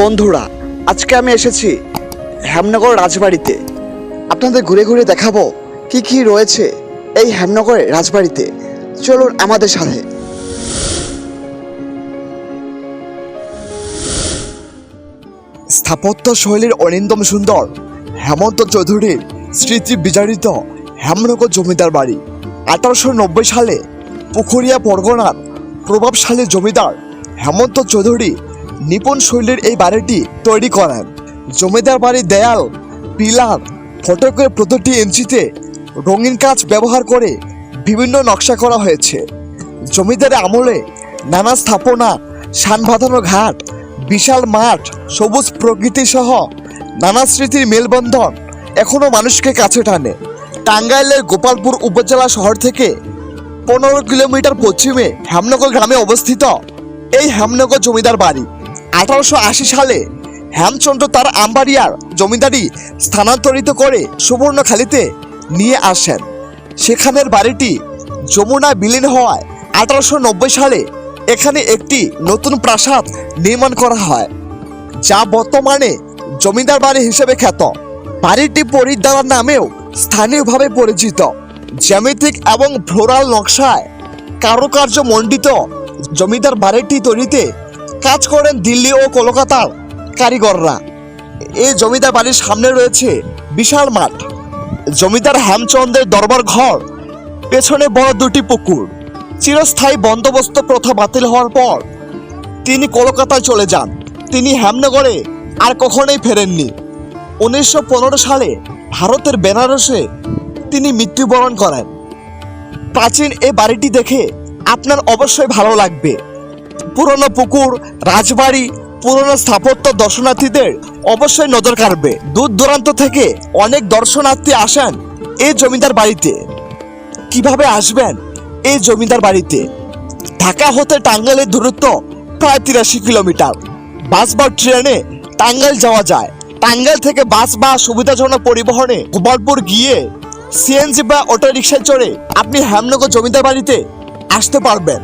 বন্ধুরা, আজকে আমি এসেছি হেমনগর রাজবাড়িতে। আপনাদের ঘুরে ঘুরে দেখাবো কি কি রয়েছে এই হেমনগরের রাজবাড়িতে। চলুন আমাদের সাথে। স্থাপত্য শৈলীর অরিন্দম সুন্দর হেমন্ত চৌধুরীর স্মৃতি বিজারিত হেমনগর জমিদার বাড়ি। আঠারোশো নব্বই সালে পুখুরিয়া পরগনার প্রভাবশালী জমিদার হেমন্ত চৌধুরী নিপুণ শৈলীর এই বাড়িটি তৈরি করেন। জমিদার বাড়ির দেয়াল, পিলার, ফটকের প্রতিটি ইঞ্চিতে রঙিন কাজ ব্যবহার করে বিভিন্ন নকশা করা হয়েছে। জমিদারের আমলে নানা স্থাপনা সান বাঁধানো ঘাট, বিশাল মাঠ, সবুজ প্রকৃতি সহ নানা স্মৃতির মেলবন্ধন এখনও মানুষকে কাছে টানে। টাঙ্গাইলের গোপালপুর উপজেলা শহর থেকে পনেরো কিলোমিটার পশ্চিমে হেমনগর গ্রামে অবস্থিত এই হেমনগর জমিদার বাড়ি। আঠারোশো আশি সালে হেমচন্দ্র তার আম্বারিয়ার জমিদারি স্থানান্তরিত করে সুবর্ণখালীতে নিয়ে আসেন। সেখানের বাড়িটি যমুনা বিলীন হওয়ায় আঠারোশো নব্বই সালে এখানে একটি নতুন প্রাসাদ নির্মাণ করা হয়, যা বর্তমানে জমিদার বাড়ি হিসেবে খ্যাত। বাড়িটি পরিদ্বারা নামেও স্থানীয়ভাবে পরিচিত। জ্যামিতিক এবং ফ্লোরাল নকশায় কারুকার্য মণ্ডিত জমিদার বাড়িটি তৈরিতে কাজ করেন দিল্লি ও কলকাতার কারিগররা। এই জমিদার বাড়ির সামনে রয়েছে বিশাল মাঠ। জমিদার হেমচন্দ্রের দরবার ঘর। পেছনে বড় দুটি পুকুর। চিরস্থায়ী বন্দোবস্ত প্রথা বাতিল হওয়ার পর তিনি কলকাতায় চলে যান। তিনি হেমনগরে আর কখনোই ফেরেননি। উনিশশো পনেরো সালে ভারতের বেনারসে তিনি মৃত্যুবরণ করেন। প্রাচীন এই বাড়িটি দেখে আপনার অবশ্যই ভালো লাগবে। পুরনো পুকুর, রাজবাড়ি, পুরনো স্থাপত্য দর্শনার্থীদের অবশ্যই নজর কাড়বে। দূর দূরান্ত থেকে অনেক দর্শনার্থী আসেন এই জমিদার বাড়িতে। কীভাবে আসবেন এই জমিদার বাড়িতে? ঢাকা হতে টাঙ্গাইলের দূরত্ব প্রায় তিরাশি কিলোমিটার। বাস বা ট্রেনে টাঙ্গাইল যাওয়া যায়। টাঙ্গাইল থেকে বাস বা সুবিধাজনক পরিবহনে গোপালপুর গিয়ে সিএনজি বা অটো রিক্সায় চড়ে আপনি হেমনগর জমিদার বাড়িতে আসতে পারবেন।